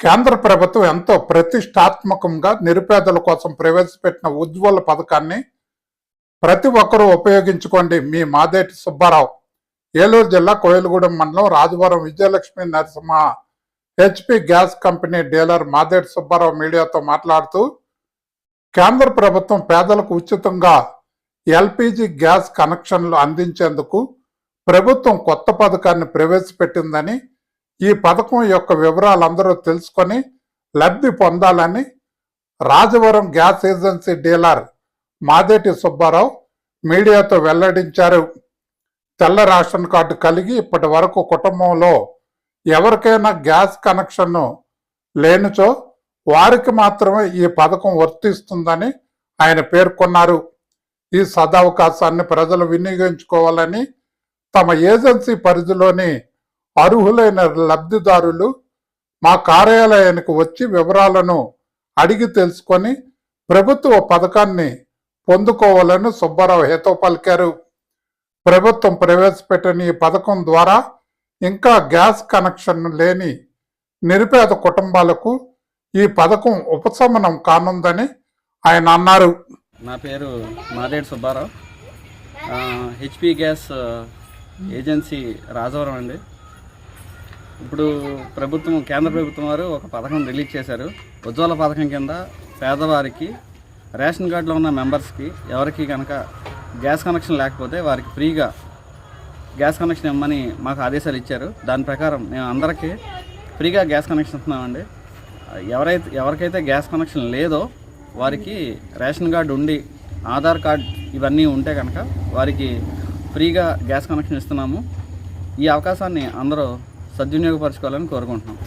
కేంద్ర ప్రభుత్వం ఎంతో ప్రతిష్టాత్మకంగా నిరుపేదల కోసం ప్రవేశపెట్టిన ఉజ్వల పథకాన్ని ప్రతి ఒక్కరూ ఉపయోగించుకోండి. మీ మాదేటి సుబ్బారావు. ఏలూరు జిల్లా కోయలగూడెం మండలం Rajavaram Vijayalakshmi Narasimha HP gas company dealer Madeti Subbarao మీడియాతో మాట్లాడుతూ కేంద్ర ప్రభుత్వం పేదలకు ఉచితంగా ఎల్పిజి గ్యాస్ కనెక్షన్లు అందించేందుకు ప్రభుత్వం కొత్త పథకాన్ని ప్రవేశపెట్టిందని ఈ పథకం యొక్క వివరాలు అందరూ తెలుసుకొని లబ్ధి పొందాలని Rajavaram gas agency dealer Madeti Subbarao మీడియాతో వెల్లడించారు. తెల్ల రేషన్ కార్డు కలిగి ఇప్పటి వరకు కుటుంబంలో ఎవరికైనా గ్యాస్ కనెక్షన్ లేనిచో వారికి మాత్రమే ఈ పథకం వర్తిస్తుందని ఆయన పేర్కొన్నారు. ఈ సదవకాశాన్ని ప్రజలు వినియోగించుకోవాలని తమ ఏజెన్సీ పరిధిలోని అర్హులైన లబ్ధిదారులు మా కార్యాలయానికి వచ్చి వివరాలను అడిగి తెలుసుకొని ప్రభుత్వ పథకాన్ని పొందుకోవాలని సుబ్బారావు హేతో పలికారు. ప్రభుత్వం ప్రవేశపెట్టిన ఈ పథకం ద్వారా ఇంకా గ్యాస్ కనెక్షన్ లేని నిరుపేద కుటుంబాలకు ఈ పథకం ఉపశమనం కానుందని ఆయన అన్నారు. నా పేరు Madedu Subbarao. HP gas agency Rajavaram అండి. ఇప్పుడు ప్రభుత్వం కేంద్ర ప్రభుత్వం వారు ఒక పథకం రిలీజ్ చేశారు. ఉజ్వల పథకం కింద పేదవారికి రేషన్ కార్డులో ఉన్న మెంబర్స్కి ఎవరికి కనుక గ్యాస్ కనెక్షన్ లేకపోతే వారికి ఫ్రీగా గ్యాస్ కనెక్షన్ ఇవ్వమని మాకు ఆదేశాలు ఇచ్చారు. దాని ప్రకారం మేము అందరికీ ఫ్రీగా గ్యాస్ కనెక్షన్ ఇస్తున్నామండి. ఎవరైతే ఎవరికైతే గ్యాస్ కనెక్షన్ లేదో వారికి రేషన్ కార్డు ఉండి ఆధార్ కార్డ్ ఇవన్నీ ఉంటే కనుక వారికి ఫ్రీగా గ్యాస్ కనెక్షన్ ఇస్తున్నాము. ఈ అవకాశాన్ని అందరూ సద్వినియోగపరచుకోవాలని కోరుకుంటున్నాం.